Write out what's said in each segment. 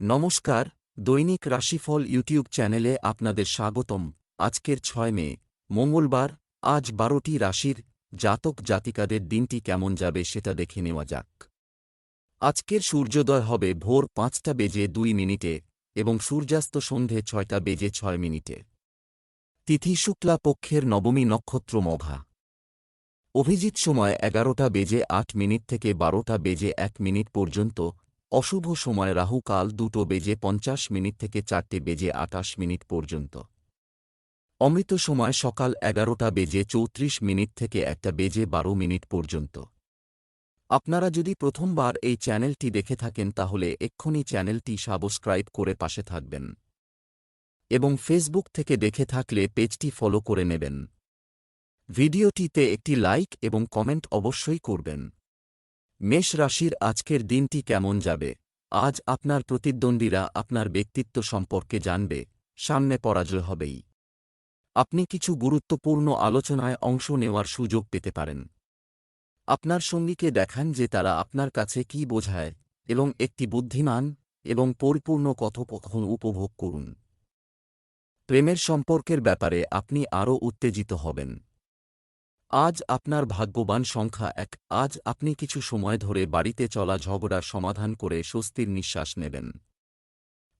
নমস্কার, দৈনিক রাশিফল ইউটিউব চ্যানেলে আপনাদের স্বাগতম। আজকের ছয় মে, মঙ্গলবার, আজ বারোটি রাশির জাতক জাতিকাদের দিনটি কেমন যাবে সেটা দেখে নেওয়া যাক। আজকের সূর্যোদয় হবে ভোর পাঁচটা বেজে দুই মিনিটে এবং সূর্যাস্ত সন্ধে ছয়টা বেজে ছয় মিনিটে। তিথি শুক্লা পক্ষের নবমী নক্ষত্র মঘা। অভিজিৎ সময় এগারোটা বেজে আট মিনিট থেকে বারোটা বেজে এক মিনিট পর্যন্ত অশুভ সময় রাহু কাল দুটো বেজে পঞ্চাশ মিনিট থেকে চারটে বেজে আটাশ মিনিট পর্যন্ত। অমৃত সময় সকাল এগারোটা বেজে চৌত্রিশ মিনিট থেকে একটা বেজে বারো মিনিট পর্যন্ত। আপনারা যদি প্রথমবার এই চ্যানেলটি দেখে থাকেন তাহলে এক্ষুনি চ্যানেলটি সাবস্ক্রাইব করে পাশে থাকবেন। এবং ফেসবুক থেকে দেখে থাকলে পেজটি ফলো করে নেবেন। ভিডিওটিতে একটি লাইক এবং কমেন্ট অবশ্যই করবেন। মেষ রাশির আজকের দিনটি কেমন যাবে? আজ আপনার প্রতিদ্বন্দ্বীরা আপনার ব্যক্তিত্ব সম্পর্কে জানবে, সামনে পরাজয় হবেই। আপনি কিছু গুরুত্বপূর্ণ আলোচনায় অংশ নেওয়ার সুযোগ পেতে পারেন। আপনার সঙ্গীকে দেখান যে তারা আপনার কাছে কি বোঝায় এবং একটি বুদ্ধিমান এবং পরিপূর্ণ কথোপকথন উপভোগ করুন। প্রেমের সম্পর্কের ব্যাপারে আপনি আরও উত্তেজিত হবেন। আজ আপনার ভাগ্যবান সংখ্যা এক। আজ আপনি কিছু সময় ধরে বাড়িতে চলা ঝগড়ার সমাধান করে স্বস্তির নিঃশ্বাস নেবেন।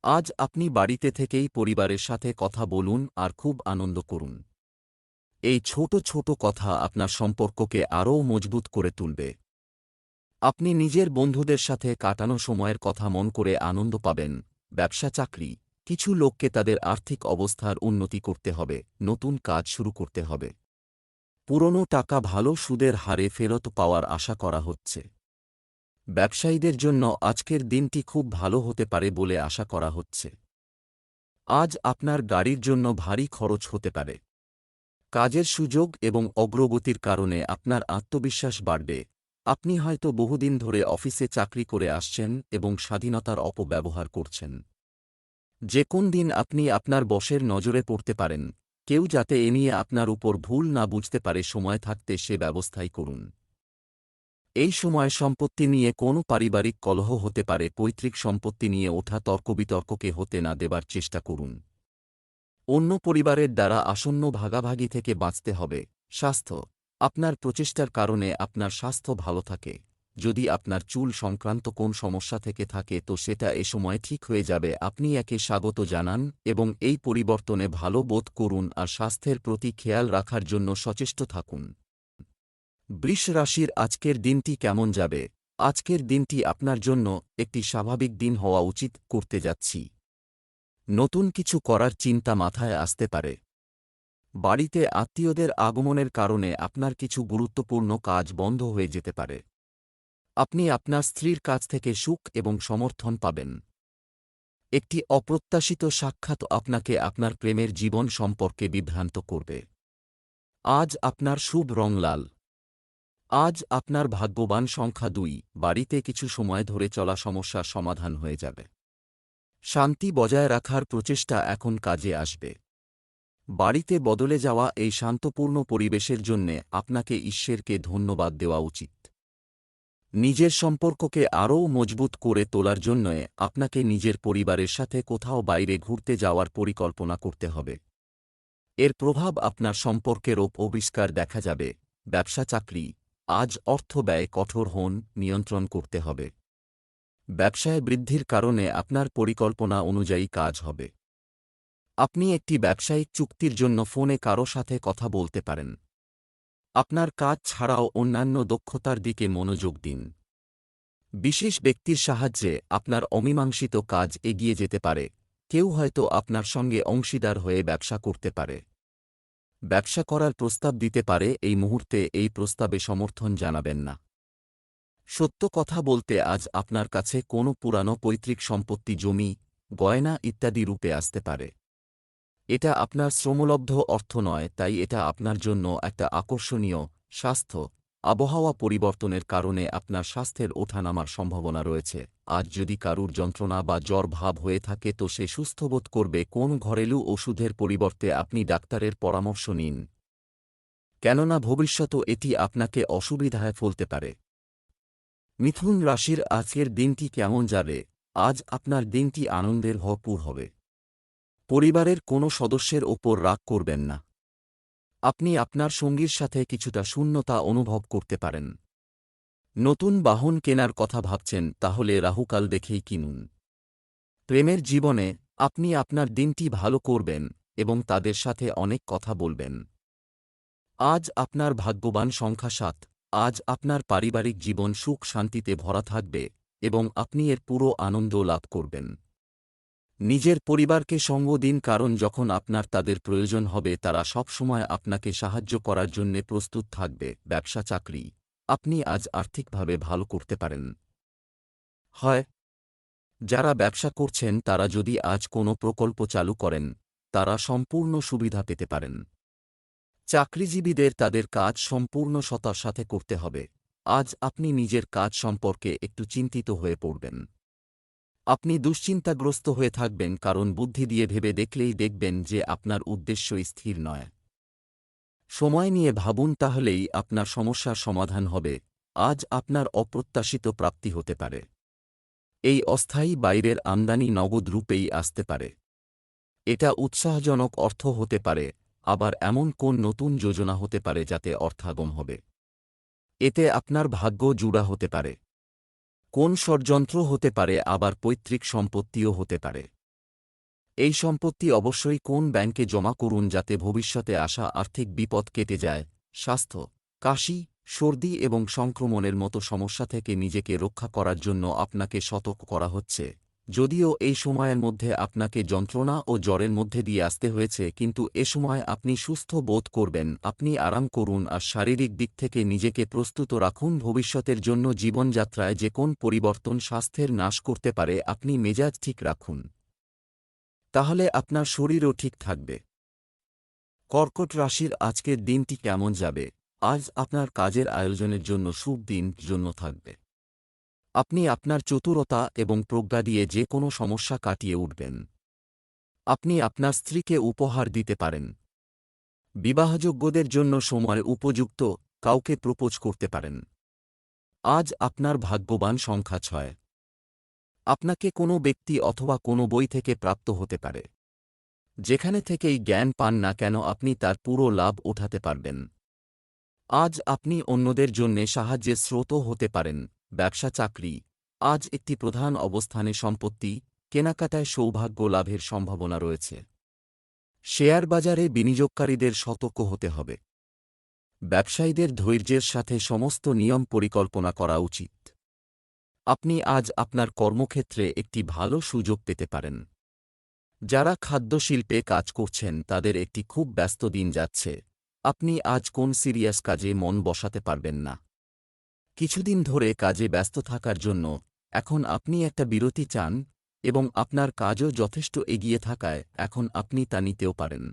আজ আপনি বাড়িতে থেকেই পরিবারের সাথে কথা বলুন আর খুব আনন্দ করুন। এই ছোট ছোট কথা আপনার সম্পর্ককে আরও মজবুত করে তুলবে। আপনি নিজের বন্ধুদের সাথে কাটানো সময়ের কথা মন করে আনন্দ পাবেন। ব্যবসা, চাকরি, কিছু লোককে তাদের আর্থিক অবস্থার উন্নতি করতে হবে। নতুন কাজ শুরু করতে হবে। পুরনো টাকা ভালো সুদের হারে ফেরত পাওয়ার আশা করা হচ্ছে। ব্যবসায়ীদের জন্য আজকের দিনটি খুব ভালো হতে পারে বলে আশা করা হচ্ছে। আজ আপনার গাড়ির জন্য ভারী খরচ হতে পারে। কাজের সুযোগ এবং অগ্রগতির কারণে আপনার আত্মবিশ্বাস বাড়বে। আপনি হয়তো বহুদিন ধরে অফিসে চাকরি করে আসছেন এবং স্বাধীনতার অপব্যবহার করছেন। যে কোন দিন আপনি আপনার বসের নজরে পড়তে পারেন। কেউ যাতে এ নিয়ে আপনার উপর ভুল না বুঝতে পারে, সময় থাকতে সে ব্যবস্থাই করুন। এই সময় সম্পত্তি নিয়ে কোনো পারিবারিক কলহ হতে পারে, পৈতৃক সম্পত্তি নিয়ে ওঠা তর্কবিতর্ককে হতে না দেবার চেষ্টা করুন। অন্য পরিবারের দ্বারা আসন্ন ভাগাভাগি থেকে বাঁচতে হবে। স্বাস্থ্য, আপনার প্রচেষ্টার কারণে আপনার স্বাস্থ্য ভালো থাকে। যদি আপনার চুল সংক্রান্ত কোন সমস্যা থেকে থাকে তো সেটা এ সময় ঠিক হয়ে যাবে। আপনি একে স্বাগত জানান এবং এই পরিবর্তনে ভালো বোধ করুন আর স্বাস্থ্যের প্রতি খেয়াল রাখার জন্য সচেষ্ট থাকুন। বৃষ রাশির আজকের দিনটি কেমন যাবে? আজকের দিনটি আপনার জন্য একটি স্বাভাবিক দিন হওয়া উচিত করতে যাচ্ছি। নতুন কিছু করার চিন্তা মাথায় আসতে পারে। বাড়িতে আত্মীয়দের আগমনের কারণে আপনার কিছু গুরুত্বপূর্ণ কাজ বন্ধ হয়ে যেতে পারে। আপনি আপনার স্ত্রীর কাছ থেকে সুখ এবং সমর্থন পাবেন। একটি অপ্রত্যাশিত সাক্ষাৎ আপনাকে আপনার প্রেমের জীবন সম্পর্কে বিভ্রান্ত করবে। আজ আপনার শুভ রং লাল। আজ আপনার ভাগ্যবান সংখ্যা দুই, বাড়িতে কিছু সময় ধরে চলা সমস্যার সমাধান হয়ে যাবে। শান্তি বজায় রাখার প্রচেষ্টা এখন কাজে আসবে। বাড়িতে বদলে যাওয়া এই শান্তপূর্ণ পরিবেশের জন্যে আপনাকে ঈশ্বরকে ধন্যবাদ দেওয়া উচিত। নিজের সম্পর্ককে আরও মজবুত করে তোলার জন্য আপনাকে নিজের পরিবারের সাথে কোথাও বাইরে ঘুরতে যাওয়ার পরিকল্পনা করতে হবে। এর প্রভাব আপনার সম্পর্কের অবিষ্কার দেখা যাবে। ব্যবসা চাকরি, আজ অর্থ ব্যয় কঠোর হন, নিয়ন্ত্রণ করতে হবে। ব্যবসায় বৃদ্ধির কারণে আপনার পরিকল্পনা অনুযায়ী কাজ হবে। আপনি একটি ব্যবসায়িক চুক্তির জন্য ফোনে কারও সাথে কথা বলতে পারেন। আপনার কাজ ছাড়াও অন্যান্য দক্ষতার দিকে মনোযোগ দিন। বিশেষ ব্যক্তির সাহায্যে আপনার অমীমাংসিত কাজ এগিয়ে যেতে পারে। কেউ হয়তো আপনার সঙ্গে অংশীদার হয়ে ব্যবসা করতে পারে। ব্যবসা করার প্রস্তাব দিতে পারে, এই মুহূর্তে এই প্রস্তাবে সমর্থন জানাবেন না। সত্য কথা বলতে আজ আপনার কাছে কোনো পুরানো পৈতৃক সম্পত্তি, জমি, গয়না ইত্যাদি রূপে আসতে পারে। এটা আপনার শ্রমলব্ধ অর্থ নয়, তাই এটা আপনার জন্য একটা আকর্ষণীয় স্বাস্থ্য। আবহাওয়া পরিবর্তনের কারণে আপনার স্বাস্থ্যের ওঠানামার সম্ভাবনা রয়েছে। আজ যদি কারুর যন্ত্রণা বা জ্বর ভাব হয়ে থাকে, তো সে সুস্থবোধ করবে কোন ঘরেলু ওষুধের পরিবর্তে আপনি ডাক্তারের পরামর্শ নিন। কেননা ভবিষ্যত এটি আপনাকে অসুবিধায় ফলতে পারে। মিথুন রাশির আজকের দিনটি কেমন যাবে? আজ আপনার দিনটি আনন্দের ভরপুর হবে। পরিবারের কোনো সদস্যের ওপর রাগ করবেন না। আপনি আপনার সঙ্গীর সাথে কিছুটা শূন্যতা অনুভব করতে পারেন। নতুন বাহন কেনার কথা ভাবছেন, তাহলে রাহুকাল দেখেই কিনুন। প্রেমের জীবনে আপনি আপনার দিনটি ভালো করবেন এবং তাদের সাথে অনেক কথা বলবেন। আজ আপনার ভাগ্যবান সংখ্যা সাত, আজ আপনার পারিবারিক জীবন সুখ শান্তিতে ভরা থাকবে এবং আপনি এর পুরো আনন্দ লাভ করবেন। নিজের পরিবারকে সঙ্গ দিন কারণ যখন আপনার তাদের প্রয়োজন হবে, তারা সবসময় আপনাকে সাহায্য করার জন্যে প্রস্তুত থাকবে। ব্যবসা চাকরি। আপনি আজ আর্থিকভাবে ভালো করতে পারেন। হয়। যারা ব্যবসা করছেন, তারা যদি আজ কোনো প্রকল্প চালু করেন, তারা সম্পূর্ণ সুবিধা পেতে পারেন। চাকরিজীবীদের তাদের কাজ সম্পূর্ণ সতার সাথে করতে হবে। আজ আপনি নিজের কাজ সম্পর্কে একটু চিন্তিত হয়ে পড়বেন। আপনি দুশ্চিন্তাগ্রস্ত হয়ে থাকবেন কারণ বুদ্ধি দিয়ে ভেবে দেখলেই দেখবেন যে আপনার উদ্দেশ্য স্থির নয়। সময় নিয়ে ভাবুন তাহলেই আপনার সমস্যার সমাধান হবে। আজ আপনার অপ্রত্যাশিত প্রাপ্তি হতে পারে। এই অস্থায়ী বাইরের আমদানি নগদ রূপেই আসতে পারে। এটা উৎসাহজনক অর্থ হতে পারে, আবার এমন কোন নতুন যোজনা হতে পারে যাতে অর্থাগম হবে। এতে আপনার ভাগ্য জুড়া হতে পারে। কোন ষড়যন্ত্র হতে পারে, আবার পৈতৃক সম্পত্তিও হতে পারে। এই সম্পত্তি অবশ্যই কোন ব্যাংকে জমা করুন যাতে ভবিষ্যতে আসা আর্থিক বিপদ কেটে যায়, স্বাস্থ্য, কাশি, সর্দি এবং সংক্রমণের মতো সমস্যা থেকে নিজেকে রক্ষা করার জন্য আপনাকে সতর্ক করা হচ্ছে। যদিও এই সময়ের মধ্যে আপনাকে যন্ত্রণা ও জ্বরের মধ্যে দিয়ে আসতে হয়েছে, কিন্তু এ সময় আপনি সুস্থ বোধ করবেন, আপনি আরাম করুন আর শারীরিক দিক থেকে নিজেকে প্রস্তুত রাখুন। ভবিষ্যতের জন্য জীবনযাত্রায় যে কোন পরিবর্তন স্বাস্থ্যের নাশ করতে পারে, আপনি মেজাজ ঠিক রাখুন। তাহলে আপনার শরীরও ঠিক থাকবে। কর্কট রাশির আজকের দিনটি কেমন যাবে? আজ আপনার কাজের আয়োজনের জন্য শুভ দিন জন্য থাকবে। আপনি আপনার চতুরতা এবং প্রজ্ঞা দিয়ে যে কোনো সমস্যা কাটিয়ে উঠবেন। আপনি আপনার স্ত্রীকে উপহার দিতে পারেন। বিবাহযোগ্যদের জন্য সময় উপযুক্ত কাউকে প্রপোজ করতে পারেন। আজ আপনার ভাগ্যবান সংখ্যা ছয়। আপনাকে কোনো ব্যক্তি অথবা কোনো বই থেকে প্রাপ্ত হতে পারে। যেখানে থেকেই জ্ঞান পান না কেন আপনি তার পুরো লাভ ওঠাতে পারবেন। আজ আপনি অন্যদের জন্যে সাহায্যের স্রোতও হতে পারেন। ব্যবসা চাকরি, আজ একটি প্রধান অবস্থানে সম্পত্তি, কেনাকাটায় সৌভাগ্য লাভের সম্ভাবনা রয়েছে। শেয়ার বাজারে বিনিয়োগকারীদের সতর্ক হতে হবে। ব্যবসায়ীদের ধৈর্যের সাথে সমস্ত নিয়ম পরিকল্পনা করা উচিত। আপনি আজ আপনার কর্মক্ষেত্রে একটি ভালো সুযোগ পেতে পারেন। যারা খাদ্যশিল্পে কাজ করছেন, তাদের একটি খুব ব্যস্ত দিন যাচ্ছে। আপনি আজ কোন সিরিয়াস কাজে মন বসাতে পারবেন না। কিছুদিন ধরে কাজে ব্যস্ত থাকার জন্য এখন আপনি একটা বিরতি চান এবং আপনার কাজও যথেষ্ট এগিয়ে থাকায় এখন আপনি তা নিতেও পারেন।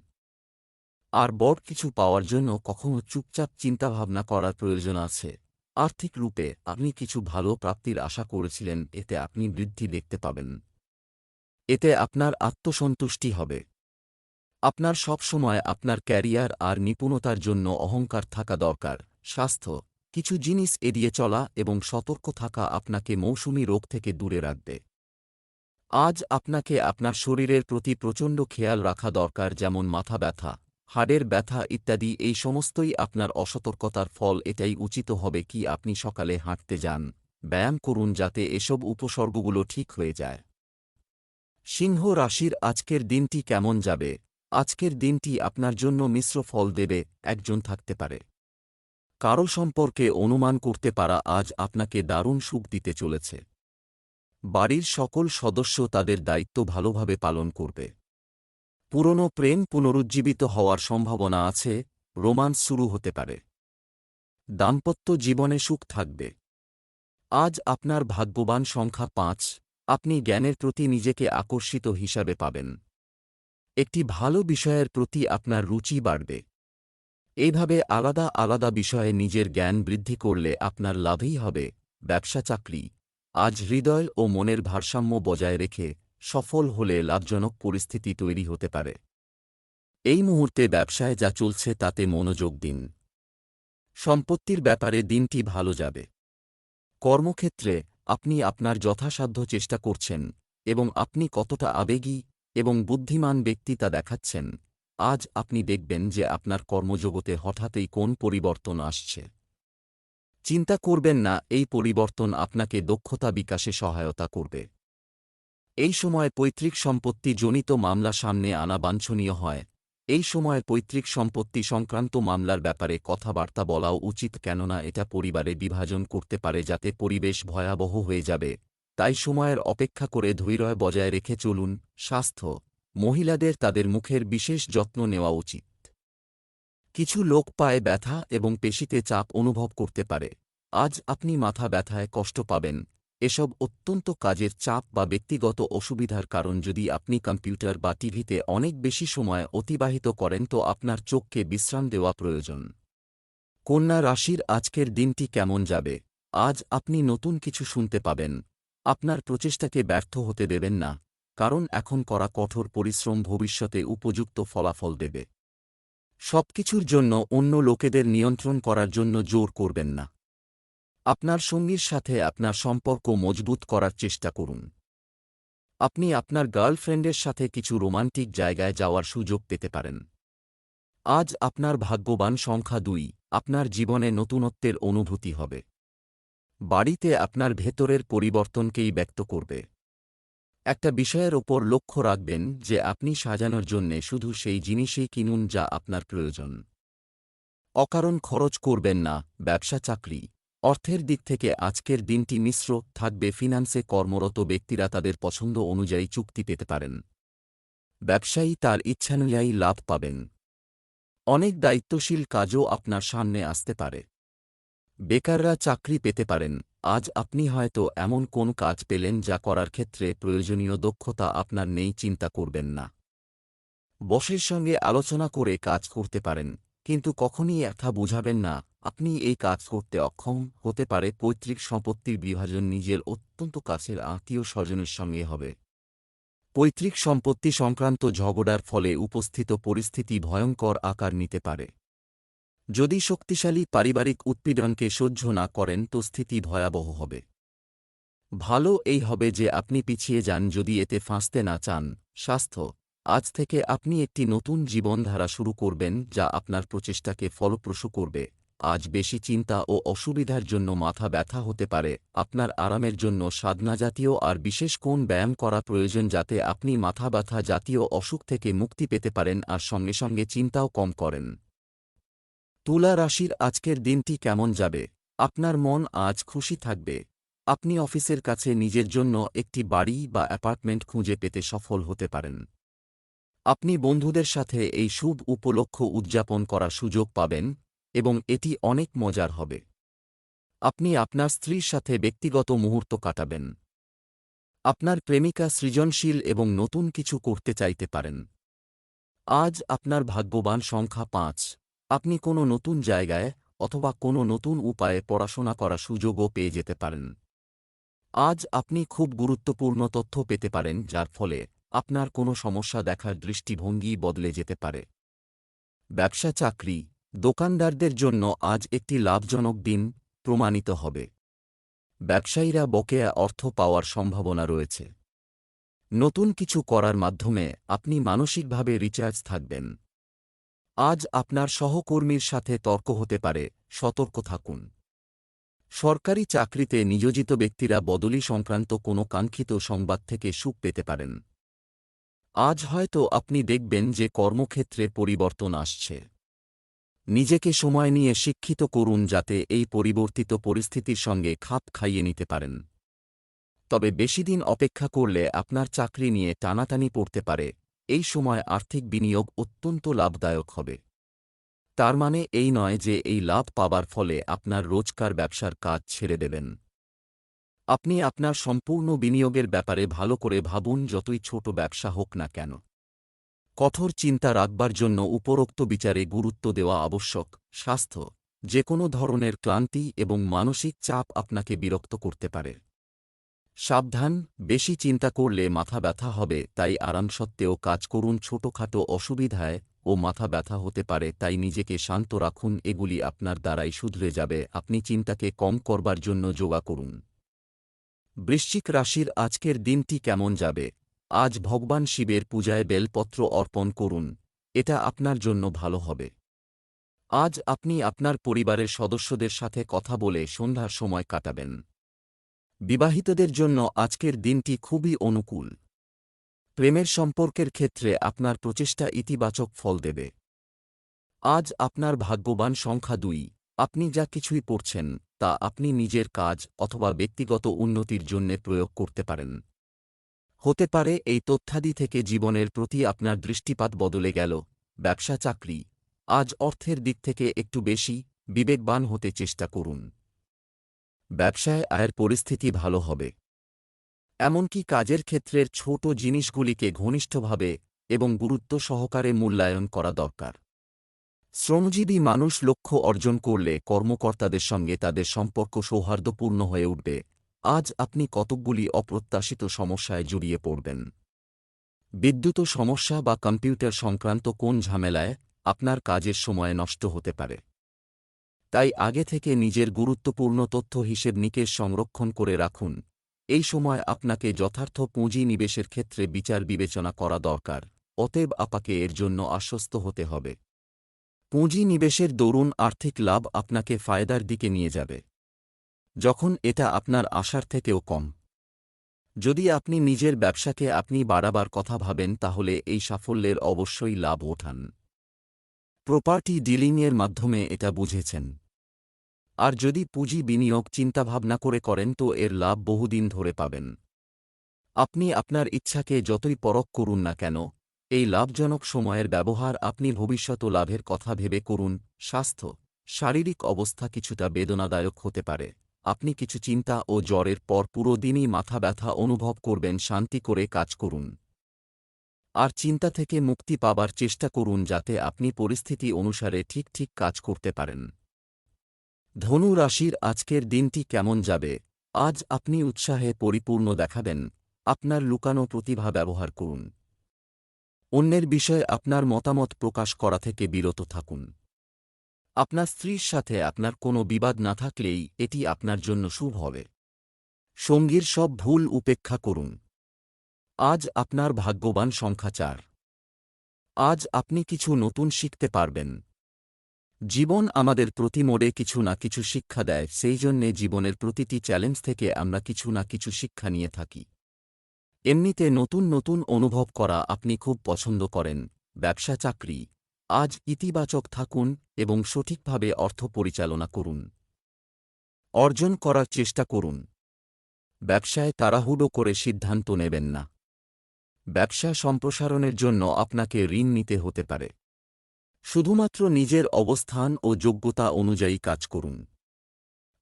আর বড় কিছু পাওয়ার জন্য কখনও চুপচাপ চিন্তাভাবনা করার প্রয়োজন আছে। আর্থিক রূপে আপনি কিছু ভালো প্রাপ্তির আশা করেছিলেন, এতে আপনি বৃদ্ধি দেখতে পাবেন। এতে আপনার আত্মসন্তুষ্টি হবে। আপনার সব সময় আপনার ক্যারিয়ার আর নিপুণতার জন্য অহংকার থাকা দরকার। স্বাস্থ্য কিছু জিনিস এড়িয়ে চলা এবং সতর্ক থাকা আপনাকে মৌসুমি রোগ থেকে দূরে রাখবে। আজ আপনাকে আপনার শরীরের প্রতি প্রচণ্ড খেয়াল রাখা দরকার, যেমন মাথা ব্যথা, হাড়ের ব্যথা ইত্যাদি, এই সমস্তই আপনার অসতর্কতার ফল। এটাই উচিত হবে কি আপনি সকালে হাঁটতে যান, ব্যায়াম করুন যাতে এসব উপসর্গগুলো ঠিক হয়ে যায়। সিংহ রাশির আজকের দিনটি কেমন যাবে? আজকের দিনটি আপনার জন্য মিশ্র ফল দেবে, একজন থাকতে পারে। কারও সম্পর্কে অনুমান করতে পারা আজ আপনাকে দারুণ সুখ দিতে চলেছে। বাড়ির সকল সদস্য তাদের দায়িত্ব ভালোভাবে পালন করবে। পুরনো প্রেম পুনরুজ্জীবিত হওয়ার সম্ভাবনা আছে, রোমান্স শুরু হতে পারে। দাম্পত্য জীবনে সুখ থাকবে। আজ আপনার ভাগ্যবান সংখ্যা পাঁচ, আপনি জ্ঞানের প্রতি নিজেকে আকর্ষিত হিসাবে পাবেন। একটি ভালো বিষয়ের প্রতি আপনার রুচি বাড়বে। এইভাবে আলাদা আলাদা বিষয়ে নিজের জ্ঞান বৃদ্ধি করলে আপনার লাভই হবে, ব্যবসা চাকরি। আজ হৃদয় ও মনের ভারসাম্য বজায় রেখে সফল হলে লাভজনক পরিস্থিতি তৈরি হতে পারে। এই মুহূর্তে ব্যবসায় যা চলছে তাতে মনোযোগ দিন। সম্পত্তির ব্যাপারে দিনটি ভালো যাবে। কর্মক্ষেত্রে আপনি আপনার যথাসাধ্য চেষ্টা করছেন এবং আপনি কতটা আবেগী এবং বুদ্ধিমান ব্যক্তি তা দেখাচ্ছেন। আজ আপনি দেখবেন যে আপনার কর্মজগতে হঠাৎই কোন পরিবর্তন আসছে। চিন্তা করবেন না, এই পরিবর্তন আপনাকে দক্ষতা বিকাশে সহায়তা করবে। এই সময় পৈতৃক সম্পত্তি জনিত মামলা সামনে আনা বাঞ্ছনীয় হয়। এই সময় পৈতৃক সম্পত্তি সংক্রান্ত মামলার ব্যাপারে কথাবার্তা বলাও উচিত কেননা এটা পরিবারে বিভাজন করতে পারে যাতে পরিবেশ ভয়াবহ হয়ে যাবে। তাই সময়ের অপেক্ষা করে ধৈর্য বজায় রেখে চলুন, স্বাস্থ্য মহিলাদের তাদের মুখের বিশেষ যত্ন নেওয়া উচিত। কিছু লোক পায়ে ব্যথা এবং পেশিতে চাপ অনুভব করতে পারে। আজ আপনি মাথা ব্যথায় কষ্ট পাবেন। এসব অত্যন্ত কাজের চাপ বা ব্যক্তিগত অসুবিধার কারণ যদি আপনি কম্পিউটার বা টিভিতে অনেক বেশি সময় অতিবাহিত করেন তো আপনার চোখকে বিশ্রাম দেওয়া প্রয়োজন। কন্যা রাশির আজকের দিনটি কেমন যাবে? আজ আপনি নতুন কিছু শুনতে পাবেন। আপনার প্রচেষ্টাকে ব্যর্থ হতে দেবেন না। কারণ এখন করা কঠোর পরিশ্রম ভবিষ্যতে উপযুক্ত ফলাফল দেবে। সবকিছুর জন্য অন্য লোকেদের নিয়ন্ত্রণ করার জন্য জোর করবেন না। আপনার সঙ্গীর সাথে আপনার সম্পর্ক মজবুত করার চেষ্টা করুন। আপনি আপনার গার্লফ্রেন্ডের সাথে কিছু রোমান্টিক জায়গায় যাওয়ার সুযোগ পেতে পারেন। আজ আপনার ভাগ্যবান সংখ্যা দুই, আপনার জীবনে নতুনত্বের অনুভূতি হবে। বাড়িতে আপনার ভেতরের পরিবর্তনকেই ব্যক্ত করবে। একটা বিষয়ের ওপর লক্ষ্য রাখবেন যে আপনি সাজানোর জন্যে শুধু সেই জিনিসই কিনুন যা আপনার প্রয়োজন। অকারণ খরচ করবেন না, ব্যবসা চাকরি। অর্থের দিক থেকে আজকের দিনটি মিশ্র, থাকবে ফিনান্সে কর্মরত ব্যক্তিরা তাদের পছন্দ অনুযায়ী চুক্তি পেতে পারেন। ব্যবসায়ী তার ইচ্ছানুযায়ী লাভ পাবেন। অনেক দায়িত্বশীল কাজও আপনার সামনে আসতে পারে। বেকাররা চাকরি পেতে পারেন। আজ আপনি হয়তো এমন কোন কাজ পেলেন যা করার ক্ষেত্রে প্রয়োজনীয় দক্ষতা আপনার নেই, চিন্তা করবেন না। বসের সঙ্গে আলোচনা করে কাজ করতে পারেন, কিন্তু কখনই একা বুঝাবেন না, আপনি এই কাজ করতে অক্ষম হতে পারে, পৈতৃক সম্পত্তির বিভাজন নিজের অত্যন্ত কাছের আত্মীয় স্বজনের সঙ্গে হবে। পৈতৃক সম্পত্তি সংক্রান্ত ঝগড়ার ফলে উপস্থিত পরিস্থিতি ভয়ঙ্কর আকার নিতে পারে। যদি শক্তিশালী পারিবারিক উৎপীড়নকে সহ্য না করেন, তো স্থিতি ভয়াবহ হবে। ভালো এই হবে যে আপনি পিছিয়ে যান যদি এতে ফাঁসতে না চান। স্বাস্থ্য, আজ থেকে আপনি একটি নতুন জীবনধারা শুরু করবেন যা আপনার প্রচেষ্টাকে ফলপ্রসূ করবে। আজ বেশি চিন্তা ও অসুবিধার জন্য মাথা ব্যথা হতে পারে। আপনার আরামের জন্য সাধনা জাতীয় আর বিশেষ কোন ব্যায়াম করা প্রয়োজন যাতে আপনি মাথা ব্যথা জাতীয় অসুখ থেকে মুক্তি পেতে পারেন আর সঙ্গে সঙ্গে চিন্তাও কম করেন। তুলা রাশির আজকের দিনটি কেমন যাবে? আপনার মন আজ খুশি থাকবে। আপনি অফিসের কাছে নিজের জন্য একটি বাড়ি বা অ্যাপার্টমেন্ট খুঁজে পেতে সফল হতে পারেন। আপনি বন্ধুদের সাথে এই শুভ উপলক্ষ উদযাপন করার সুযোগ পাবেন এবং এটি অনেক মজার হবে। আপনি আপনার স্ত্রীর সাথে ব্যক্তিগত মুহূর্ত কাটাবেন। আপনার প্রেমিকা সৃজনশীল এবং নতুন কিছু করতে চাইতে পারেন। আজ আপনার ভাগ্যবান সংখ্যা পাঁচ। আপনি কোনো নতুন জায়গায় অথবা কোনো নতুন উপায়ে পড়াশোনা করার সুযোগও পেয়ে যেতে পারেন। আজ আপনি খুব গুরুত্বপূর্ণ তথ্য পেতে পারেন, যার ফলে আপনার কোনো সমস্যা দেখার দৃষ্টিভঙ্গি বদলে যেতে পারে। ব্যবসা চাকরি, দোকানদারদের জন্য আজ একটি লাভজনক দিন প্রমাণিত হবে। ব্যবসায়ীরা বকেয়া অর্থ পাওয়ার সম্ভাবনা রয়েছে। নতুন কিছু করার মাধ্যমে আপনি মানসিকভাবে রিচার্জ থাকবেন। আজ আপনার সহকর্মীর সাথে তর্ক হতে পারে, সতর্ক থাকুন। সরকারি চাকরিতে নিয়োজিত ব্যক্তিরা বদলি সংক্রান্ত কোনো কাঙ্ক্ষিত সংবাদ থেকে সুখ পেতে পারেন। আজ হয়তো আপনি দেখবেন যে কর্মক্ষেত্রে পরিবর্তন আসছে। নিজেকে সময় নিয়ে শিক্ষিত করুন যাতে এই পরিবর্তিত পরিস্থিতির সঙ্গে খাপ খাইয়ে নিতে পারেন। তবে বেশিদিন অপেক্ষা করলে আপনার চাকরি নিয়ে টানাটানি পড়তে পারে এই সময় আর্থিক বিনিয়োগ অত্যন্ত লাভদায়ক হবে। তার মানে এই নয় যে এই লাভ পাবার ফলে আপনার রোজকার ব্যবসার কাজ ছেড়ে দেবেন। আপনি আপনার সম্পূর্ণ বিনিয়োগের ব্যাপারে ভালো করে ভাবুন যতই ছোট ব্যবসা হোক না কেন। কঠোর চিন্তা রাখবার জন্য উপরোক্ত বিচারে গুরুত্ব দেওয়া আবশ্যক, স্বাস্থ্য যে কোনো ধরনের ক্লান্তি এবং মানসিক চাপ আপনাকে বিরক্ত করতে পারে। সাবধান, বেশি চিন্তা করলে মাথা ব্যথা হবে, তাই আরাম সত্ত্বেও কাজ করুন ছোটখাটো অসুবিধায়, ও মাথা ব্যথা হতে পারে, তাই নিজেকে শান্ত রাখুন, এগুলি আপনার দ্বারাই শুধরে যাবে, আপনি চিন্তাকে কম করবার জন্য যোগা করুন। বৃশ্চিক রাশির আজকের দিনটি কেমন যাবে? আজ ভগবান শিবের পূজায় বেলপত্র অর্পণ করুন, এটা আপনার জন্য ভালো হবে। আজ আপনি আপনার পরিবারের সদস্যদের সাথে কথা বলে সন্ধ্যার সময় কাটাবেন। বিবাহিতদের জন্য আজকের দিনটি খুবই অনুকূল। প্রেমের সম্পর্কের ক্ষেত্রে আপনার প্রচেষ্টা ইতিবাচক ফল দেবে। আজ আপনার ভাগ্যবান সংখ্যা দুই। আপনি যা কিছুই পড়ছেন তা আপনি নিজের কাজ অথবা ব্যক্তিগত উন্নতির জন্যে প্রয়োগ করতে পারেন। হতে পারে এই তথ্যাদি থেকে জীবনের প্রতি আপনার দৃষ্টিপাত বদলে গেল, ব্যবসা চাকরি। আজ অর্থের দিক থেকে একটু বেশি, বিবেকবান হতে চেষ্টা করুন। ব্যবসায় আয়ের পরিস্থিতি ভালো হবে। এমনকি কাজের ক্ষেত্রের ছোট জিনিসগুলিকে ঘনিষ্ঠভাবে এবং গুরুত্ব সহকারে মূল্যায়ন করা দরকার। শ্রমজীবী মানুষ লক্ষ্য অর্জন করলে কর্মকর্তাদের সঙ্গে তাদের সম্পর্ক সৌহার্দ্যপূর্ণ হয়ে উঠবে। আজ আপনি কতকগুলি অপ্রত্যাশিত সমস্যায় জড়িয়ে পড়বেন। বিদ্যুৎ সমস্যা বা কম্পিউটার সংক্রান্ত কোন ঝামেলায় আপনার কাজের সময় নষ্ট হতে পারে? তাই আগে থেকে নিজের গুরুত্বপূর্ণ তথ্য হিসেব নিকেশ সংরক্ষণ করে রাখুন। এই সময় আপনাকে যথার্থ পুঁজি নিবেশের ক্ষেত্রে বিচার বিবেচনা করা দরকার, অতএব আপাকে এর জন্য আশ্বস্ত হতে হবে। পুঁজি নিবেশের দরুন আর্থিক লাভ আপনাকে ফায়দার দিকে নিয়ে যাবে। যখন এটা আপনার আশার থেকেও কম। যদি আপনি নিজের ব্যবসাকে আপনি বাড়াবার কথা ভাবেন, তাহলে এই সাফল্যের অবশ্যই লাভ ওঠান। প্রপার্টি ডিলিংয়ের মাধ্যমে এটা বুঝেছেন। আর যদি পুঁজি বিনিয়োগ চিন্তাভাবনা করে করেন তো এর লাভ বহুদিন ধরে পাবেন। আপনি আপনার ইচ্ছাকে যতই পরখ করুন না কেন, এই লাভজনক সময়ের ব্যবহার আপনি ভবিষ্যৎ লাভের কথা ভেবে করুন, স্বাস্থ্য, শারীরিক অবস্থা কিছুটা বেদনাদায়ক হতে পারে। আপনি কিছু চিন্তা ও জ্বরের পর পুরো দিনই মাথা ব্যথা অনুভব করবেন, শান্তি করে কাজ করুন। আর চিন্তা থেকে মুক্তি পাবার চেষ্টা করুন যাতে আপনি পরিস্থিতি অনুসারে ঠিক ঠিক কাজ করতে পারেন। ধনু রাশির আজকের দিনটি কেমন যাবে? আজ আপনি উৎসাহে পরিপূর্ণ দেখাবেন। আপনার লুকানো প্রতিভা ব্যবহার করুন। অন্যের বিষয়ে আপনার মতামত প্রকাশ করা থেকে বিরত থাকুন। আপনার স্ত্রীর সাথে আপনার কোনো বিবাদ না থাকলেই এটি আপনার জন্য শুভ হবে। সঙ্গীর সব ভুল উপেক্ষা করুন। আজ আপনার ভাগ্যবান সংখ্যা চার। আজ আপনি কিছু নতুন শিখতে পারবেন। জীবন আমাদের প্রতি মোড়ে কিছু না কিছু শিক্ষা দেয়, সেই জন্যে জীবনের প্রতিটি চ্যালেঞ্জ থেকে আমরা কিছু না কিছু শিক্ষা নিয়ে থাকি। এমনিতে নতুন নতুন অনুভব করা আপনি খুব পছন্দ করেন, ব্যবসা চাকরি। আজ ইতিবাচক থাকুন এবং সঠিকভাবে অর্থ পরিচালনা করুন। অর্জন করার চেষ্টা করুন। ব্যবসায় তাড়াহুড়ো করে সিদ্ধান্ত নেবেন না। ব্যবসা সম্প্রসারণের জন্য আপনাকে ঋণ নিতে হতে পারে। শুধুমাত্র নিজের অবস্থান ও যোগ্যতা অনুযায়ী কাজ করুন।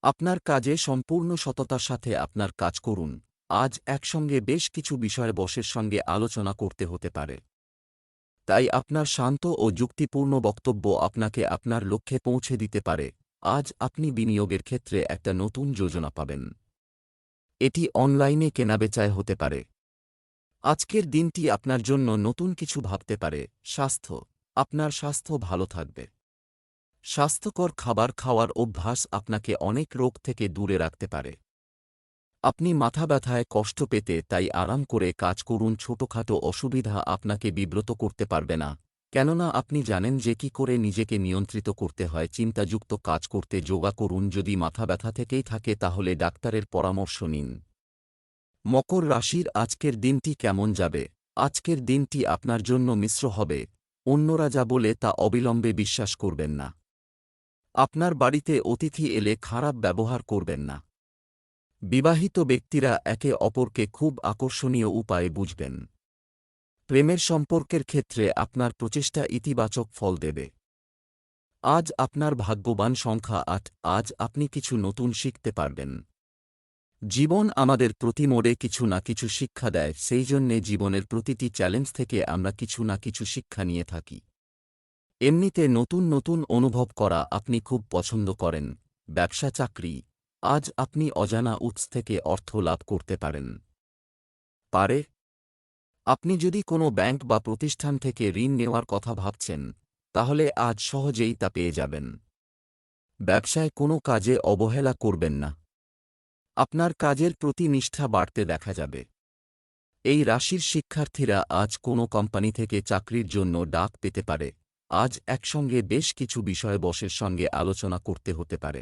আপনার কাজে সম্পূর্ণ সততার সাথে আপনার কাজ করুন। আজ একসঙ্গে বেশ কিছু বিষয়ে বসের সঙ্গে আলোচনা করতে হতে পারে। তাই আপনার শান্ত ও যুক্তিপূর্ণ বক্তব্য আপনাকে আপনার লক্ষ্যে পৌঁছে দিতে পারে। আজ আপনি বিনিয়োগের ক্ষেত্রে একটা নতুন যোজনা পাবেন। এটি অনলাইনে কেনাবেচায় হতে পারে। আজকের দিনটি আপনার জন্য নতুন কিছু ভাবতে পারে। স্বাস্থ্য আপনার স্বাস্থ্য ভালো থাকবে। স্বাস্থ্যকর খাবার খাওয়ার অভ্যাস আপনাকে অনেক রোগ থেকে দূরে রাখতে পারে। আপনি মাথা ব্যথায় কষ্ট পেতে তাই আরাম করে কাজ করুন, ছোটখাটো অসুবিধা আপনাকে বিব্রত করতে পারবে না। কেননা আপনি জানেন যে কি করে নিজেকে নিয়ন্ত্রিত করতে হয়, চিন্তাযুক্ত কাজ করতে, যোগা করুন, যদি মাথা ব্যথা থেকেই থাকে তাহলে ডাক্তারের পরামর্শ নিন। মকর রাশির আজকের দিনটি কেমন যাবে? আজকের দিনটি আপনার জন্য মিশ্র হবে। অন্যরা যা বলে তা অবিলম্বে বিশ্বাস করবেন না। আপনার বাড়িতে অতিথি এলে খারাপ ব্যবহার করবেন না। বিবাহিত ব্যক্তিরা একে অপরকে খুব আকর্ষণীয় উপায়ে বুঝবেন। প্রেমের সম্পর্কের ক্ষেত্রে আপনার প্রচেষ্টা ইতিবাচক ফল দেবে। আজ আপনার ভাগ্যবান সংখ্যা আট, আজ আপনি কিছু নতুন শিখতে পারবেন। জীবন আমাদের প্রতি মোড়ে কিছু না কিছু শিক্ষা দেয়, সেই জন্যে জীবনের প্রতিটি চ্যালেঞ্জ থেকে আমরা কিছু না কিছু শিক্ষা নিয়ে থাকি। এমনিতে নতুন নতুন অনুভব করা আপনি খুব পছন্দ করেন, ব্যবসা চাকরি, আজ আপনি অজানা উৎস থেকে অর্থ লাভ করতে পারেন। পারে? আপনি যদি কোনো ব্যাংক বা প্রতিষ্ঠান থেকে ঋণ নেওয়ার কথা ভাবছেন, তাহলে আজ সহজেই তা পেয়ে যাবেন। ব্যবসায় কোনো কাজে অবহেলা করবেন না। আপনার কাজের প্রতি নিষ্ঠা বাড়তে দেখা যাবে। এই রাশির শিক্ষার্থীরা আজ কোনো কোম্পানি থেকে চাকরির জন্য ডাক পেতে পারে। আজ একসঙ্গে বেশ কিছু বিষয় বসের সঙ্গে আলোচনা করতে হতে পারে।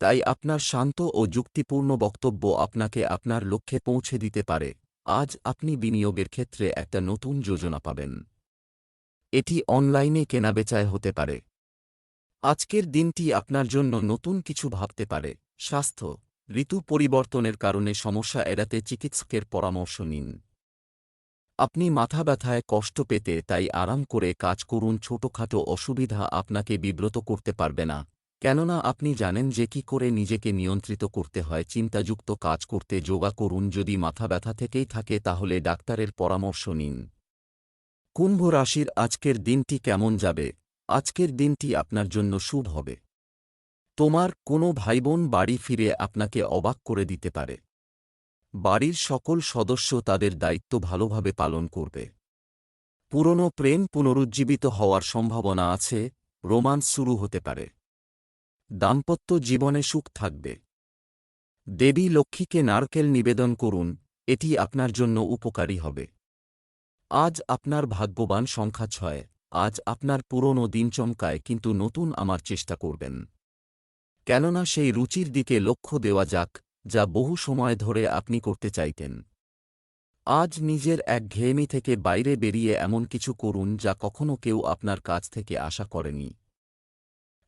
তাই আপনার শান্ত ও যুক্তিপূর্ণ বক্তব্য আপনাকে আপনার লক্ষ্যে পৌঁছে দিতে পারে। আজ আপনি বিনিয়োগের ক্ষেত্রে একটা নতুন যোজনা পাবেন। এটি অনলাইনে কেনাবেচায় হতে পারে। আজকের দিনটি আপনার জন্য নতুন কিছু ভাবতে পারে। স্বাস্থ্য ঋতু পরিবর্তনের কারণে সমস্যা এড়াতে চিকিৎসকের পরামর্শ নিন। আপনি মাথা ব্যথায় কষ্ট পেতে তাই আরাম করে কাজ করুন, ছোটখাটো অসুবিধা আপনাকে বিব্রত করতে পারবে না। কেননা আপনি জানেন যে কি করে নিজেকে নিয়ন্ত্রিত করতে হয়, চিন্তাযুক্ত কাজ করতে যোগা করুন, যদি মাথা ব্যথা থেকেই থাকে তাহলে ডাক্তারের পরামর্শ নিন। কুম্ভ রাশির আজকের দিনটি কেমন যাবে? আজকের দিনটি আপনার জন্য শুভ হবে। তোমার কোনো ভাইবোন বাড়ি ফিরে আপনাকে অবাক করে দিতে পারে। বাড়ির সকল সদস্য তাদের দায়িত্ব ভালোভাবে পালন করবে। পুরনো প্রেম পুনরুজ্জীবিত হওয়ার সম্ভাবনা আছে, রোমান্স শুরু হতে পারে। দাম্পত্য জীবনে সুখ থাকবে। দেবী লক্ষ্মীকে নারকেল নিবেদন করুন, এটি আপনার জন্য উপকারী হবে। আজ আপনার ভাগ্যবান সংখ্যা ছয়, আজ আপনার পুরনো দিন চমকায়, কিন্তু নতুন আমার চেষ্টা করবেন। কেননা সেই রুচির দিকে লক্ষ্য দেওয়া যাক, যা বহু সময় ধরে আপনি করতে চাইতেন। আজ নিজের একঘেয়েমি থেকে বাইরে বেরিয়ে এমন কিছু করুন যা কখনো কেউ আপনার কাছ থেকে আশা করেনি।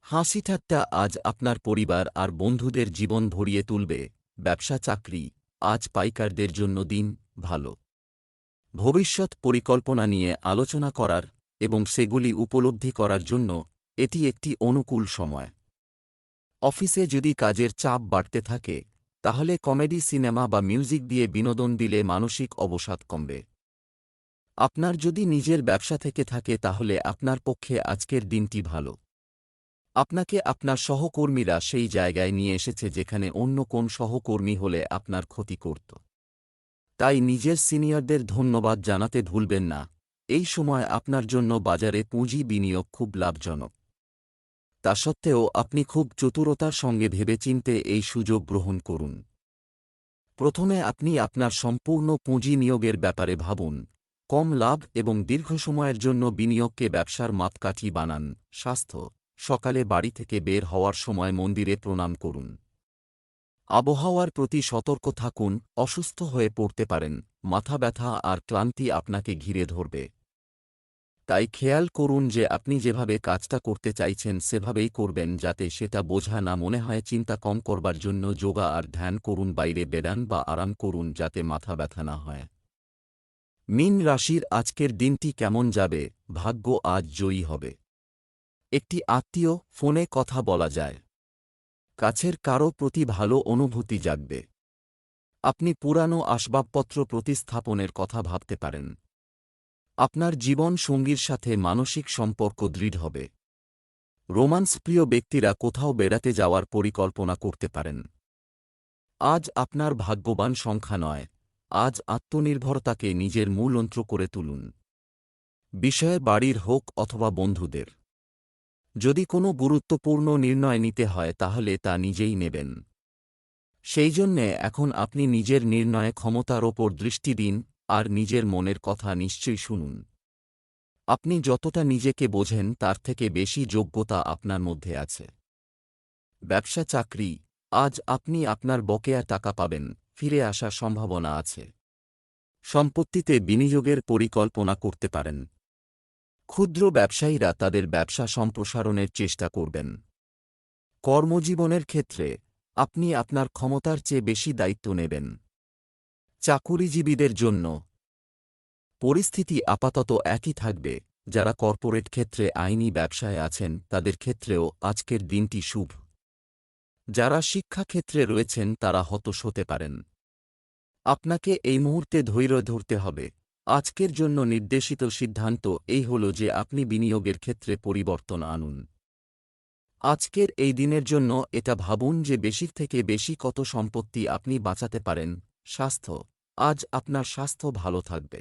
হাসিঠাট্টা আজ আপনার পরিবার আর বন্ধুদের জীবন ভরিয়ে তুলবে, ব্যবসা চাকরি, আজ পাইকারদের জন্য দিন, ভালো। ভবিষ্যৎ পরিকল্পনা নিয়ে আলোচনা করার এবং সেগুলি উপলব্ধি করার জন্য এটি একটি অনুকূল সময়। অফিসে যদি কাজের চাপ বাড়তে থাকে, তাহলে কমেডি সিনেমা বা মিউজিক দিয়ে বিনোদন দিলে মানসিক অবসাদ কমবে। আপনার যদি নিজের ব্যবসা থেকে থাকে, তাহলে আপনার পক্ষে আজকের দিনটি ভালো। আপনাকে আপনার সহকর্মীরা সেই জায়গায় নিয়ে এসেছে যেখানে অন্য কোন সহকর্মী হলে আপনার ক্ষতি করত। তাই নিজের সিনিয়রদের ধন্যবাদ জানাতে ভুলবেন না। এই সময় আপনার জন্য বাজারে পুঁজি বিনিয়োগ খুব লাভজনক। তা সত্ত্বেও আপনি খুব চতুরতার সঙ্গে ভেবেচিন্তে এই সুযোগ গ্রহণ করুন। প্রথমে আপনি আপনার সম্পূর্ণ পুঁজি নিয়োগের ব্যাপারে ভাবুন। কম লাভ এবং দীর্ঘ সময়ের জন্য বিনিয়োগকে ব্যবসার মাপকাঠি বানান। স্বাস্থ্য, সকালে বাড়ি থেকে বের হওয়ার সময় মন্দিরে প্রণাম করুন। আবহাওয়ার প্রতি সতর্ক থাকুন, অসুস্থ হয়ে পড়তে পারেন, মাথা ব্যথা আর ক্লান্তি আপনাকে ঘিরে ধরবে। তাই খেয়াল করুন যে আপনি যেভাবে কাজটা করতে চাইছেন সেভাবেই করবেন যাতে সেটা বোঝা না মনে হয় চিন্তা কম করবার জন্য যোগা আর ধ্যান করুন, বাইরে বেড়ান বা আরাম করুন যাতে মাথা ব্যথা না হয়। মিন রাশির আজকের দিনটি কেমন যাবে? ভাগ্য আজ জয়ী হবে। একটি আত্মীয় ফোনে কথা বলা যায়। কাছের কারও প্রতি ভালো অনুভূতি জাগবে। আপনি পুরানো আসবাবপত্র প্রতিস্থাপনের কথা ভাবতে পারেন। আপনার জীবন সঙ্গীর সাথে মানসিক সম্পর্ক দৃঢ় হবে। রোমান্স প্রিয় ব্যক্তিরা কোথাও বেড়াতে যাওয়ার পরিকল্পনা করতে পারেন। আজ আপনার ভাগ্যবান সংখ্যা নয়, আজ আত্মনির্ভরতাকে নিজের মূলন্ত্র করে তুলুন। বিষয়ে বাড়ির হোক অথবা বন্ধুদের। যদি কোনো গুরুত্বপূর্ণ নির্ণয় নিতে হয় তাহলে তা নিজেই নেবেন। সেই জন্যে এখন আপনি নিজের নির্ণয়ে ক্ষমতার ওপর দৃষ্টি দিন আর নিজের মনের কথা নিশ্চয়ই শুনুন। আপনি যতটা নিজেকে বোঝেন, তার থেকে বেশি যোগ্যতা আপনার মধ্যে আছে। ব্যবসা চাকরি, আজ আপনি আপনার বকেয়া টাকা পাবেন, ফিরে আসার সম্ভাবনা আছে। সম্পত্তিতে বিনিয়োগের পরিকল্পনা করতে পারেন। ক্ষুদ্র ব্যবসায়ীরা তাদের ব্যবসা সম্প্রসারণের চেষ্টা করবেন। কর্মজীবনের ক্ষেত্রে, আপনি আপনার ক্ষমতার চেয়ে বেশি দায়িত্ব নেবেন। চাকুরিজীবীদের জন্য। পরিস্থিতি আপাতত একই থাকবে। যারা কর্পোরেট ক্ষেত্রে আইনি ব্যবসায় আছেন, তাদের ক্ষেত্রেও আজকের দিনটি শুভ। যারা শিক্ষাক্ষেত্রে রয়েছেন, তারা হতশ হতে পারেন। আপনাকে এই মুহূর্তে ধৈর্য ধরতে হবে। আজকের জন্য নির্দেশিত সিদ্ধান্ত এই হল যে আপনি বিনিয়োগের ক্ষেত্রে পরিবর্তন আনুন। আজকের এই দিনের জন্য এটা ভাবুন যে বেশির থেকে বেশি কত সম্পত্তি আপনি বাঁচাতে পারেন। স্বাস্থ্য আজ আপনার স্বাস্থ্য ভালো থাকবে।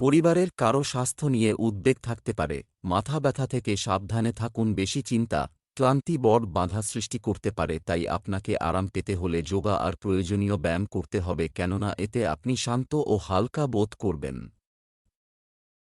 পরিবারের কারও স্বাস্থ্য নিয়ে উদ্বেগ থাকতে পারে, মাথা ব্যথা থেকে সাবধানে থাকুন, বেশি চিন্তা, ক্লান্তি বড় বাধা সৃষ্টি করতে পারে, তাই আপনাকে আরাম পেতে হলে যোগা আর প্রয়োজনীয় ব্যায়াম করতে হবে, কেননা এতে আপনি শান্ত ও হালকা বোধ করবেন।